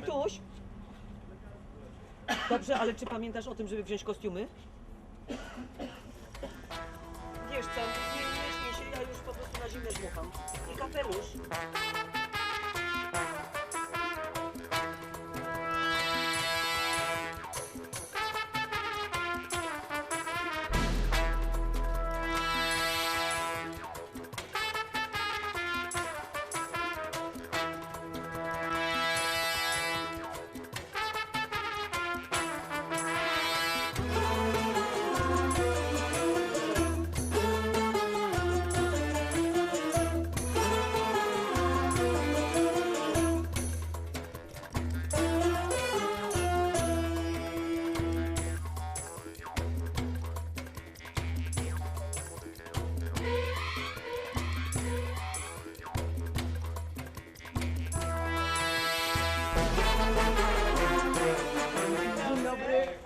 Kajtuś! Dobrze, ale czy pamiętasz o tym, żeby wziąć kostiumy? Wiesz co, nie, śmiej się, ja już po prostu na zimne dmucham. I kapelusz.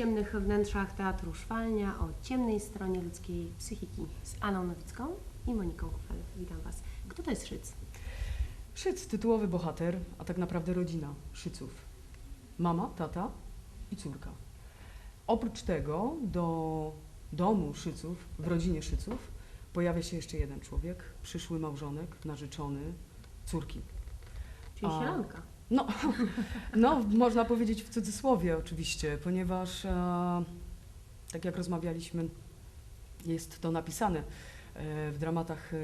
ciemnych wnętrzach Teatru Szwalnia o ciemnej stronie ludzkiej psychiki z Aną Nowicką i Moniką Kufel. Witam Was. Kto to jest Szyc? Szyc, tytułowy bohater, a tak naprawdę rodzina Szyców. Mama, tata i córka. Oprócz tego do domu Szyców, w rodzinie Szyców, pojawia się jeszcze jeden człowiek, przyszły małżonek, narzeczony córki. Czyli A. sielanka. No, no, można powiedzieć w cudzysłowie oczywiście, ponieważ e, tak jak rozmawialiśmy, jest to napisane e, w dramatach e,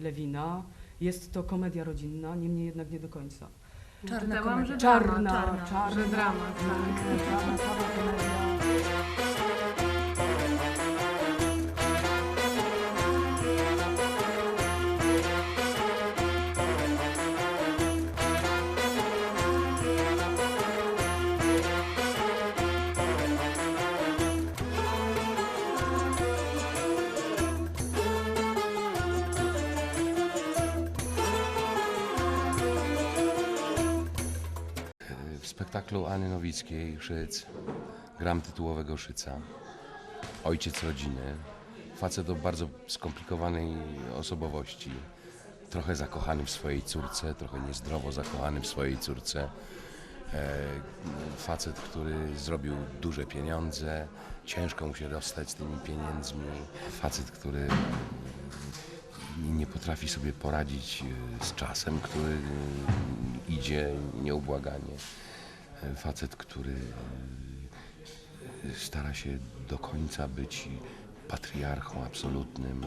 Lewina. Jest to komedia rodzinna, niemniej jednak nie do końca. Czarna Czytałam, komedia. że Czarna, drama, czarna, że dramat, tak. Czarna, czarna komedia. W spektaklu Anny Nowickiej Szyc gram tytułowego Szyca. Ojciec rodziny. Facet o bardzo skomplikowanej osobowości. Trochę zakochany w swojej córce, trochę niezdrowo zakochany w swojej córce. E, Facet, który zrobił duże pieniądze, ciężko mu się rozstać z tymi pieniędzmi. Facet, który nie potrafi sobie poradzić e, z czasem, który e, idzie nieubłaganie. Facet, który e, stara się do końca być patriarchą absolutnym.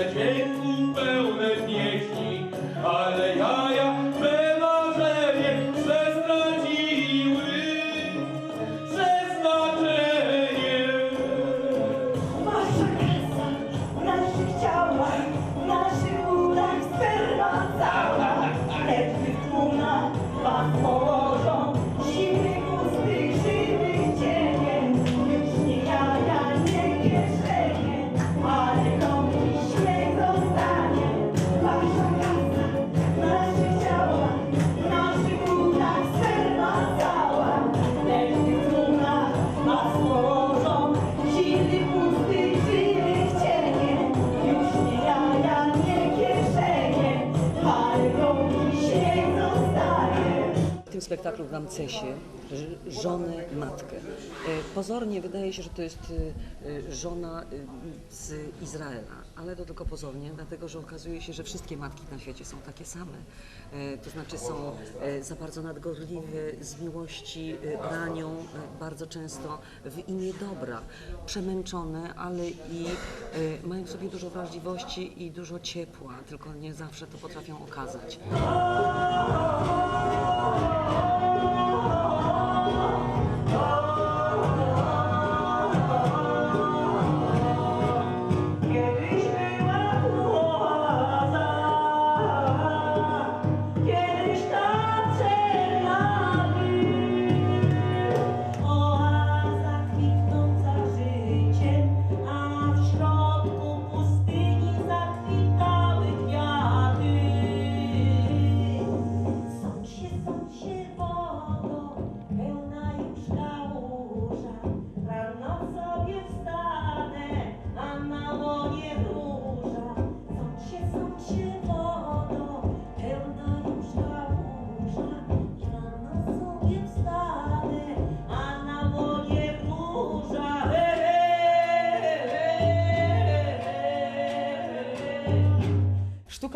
Amen. Spektaklu w Ramcesie ż- żonę, matkę. E, Pozornie wydaje się, że to jest e, e, żona z Izraela, ale to tylko pozornie, dlatego że okazuje się, że wszystkie matki na świecie są takie same. To znaczy są za bardzo nadgorliwe, z miłości ranią bardzo często w imię dobra, przemęczone, ale i mają w sobie dużo wrażliwości i dużo ciepła, tylko nie zawsze to potrafią okazać.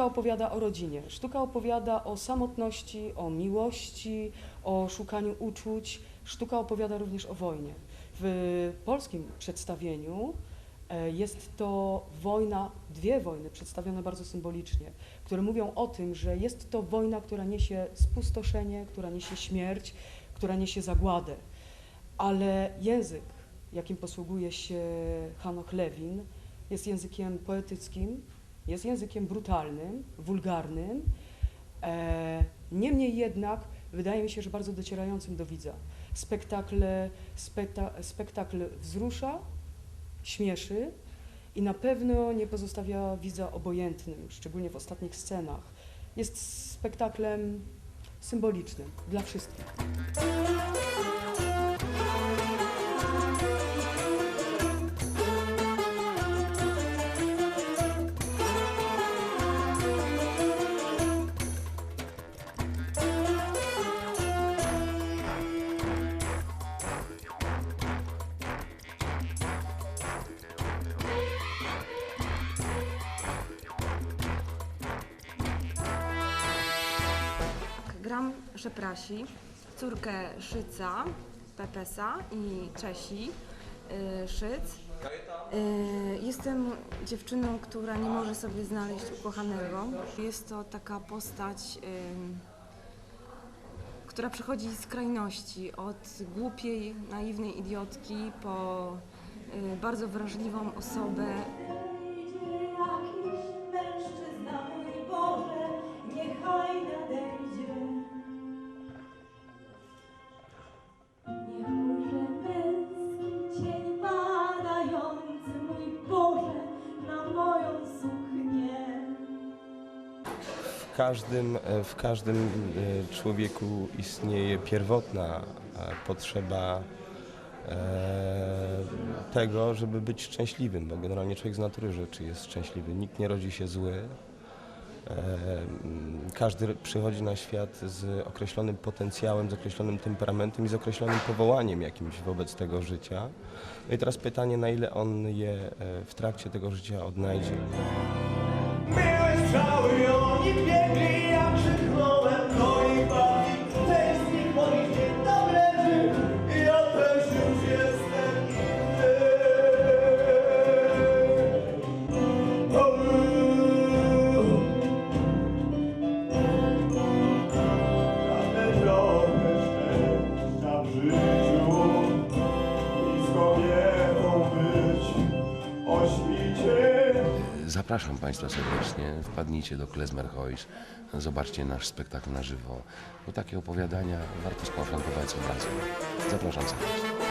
Sztuka opowiada o rodzinie, sztuka opowiada o samotności, o miłości, o szukaniu uczuć. Sztuka opowiada również o wojnie. W polskim przedstawieniu e, jest to wojna, dwie wojny przedstawione bardzo symbolicznie, które mówią o tym, że jest to wojna, która niesie spustoszenie, która niesie śmierć, która niesie zagładę. Ale język, jakim posługuje się Hanoch Lewin, jest językiem poetyckim, jest językiem brutalnym, wulgarnym, e, niemniej jednak wydaje mi się, że bardzo docierającym do widza. Spektakl, spekta, spektakl wzrusza, śmieszy i na pewno nie pozostawia widza obojętnym, szczególnie w ostatnich scenach. Jest spektaklem symbolicznym dla wszystkich. Gram Szeprasi, córkę Szyca, Pepesa i Czesi, y, Szyc. Y, Jestem dziewczyną, która nie może sobie znaleźć ukochanego. Jest to taka postać, która przechodzi z krajności, od głupiej, naiwnej idiotki po y, bardzo wrażliwą osobę, W każdym, e, w każdym e, człowieku istnieje pierwotna e, potrzeba tego, żeby być szczęśliwym, bo generalnie człowiek z natury rzeczy jest szczęśliwy. Nikt nie rodzi się zły. Każdy przychodzi na świat z określonym potencjałem, z określonym temperamentem i z określonym powołaniem jakimś wobec tego życia. No i teraz pytanie, na ile on je w trakcie tego życia odnajdzie. E, zapraszam Państwa serdecznie, wpadnijcie do Klesmerhojs. Zobaczcie nasz spektakl na żywo, bo takie opowiadania warto skonfrontować z obrazem. Zapraszam serdecznie.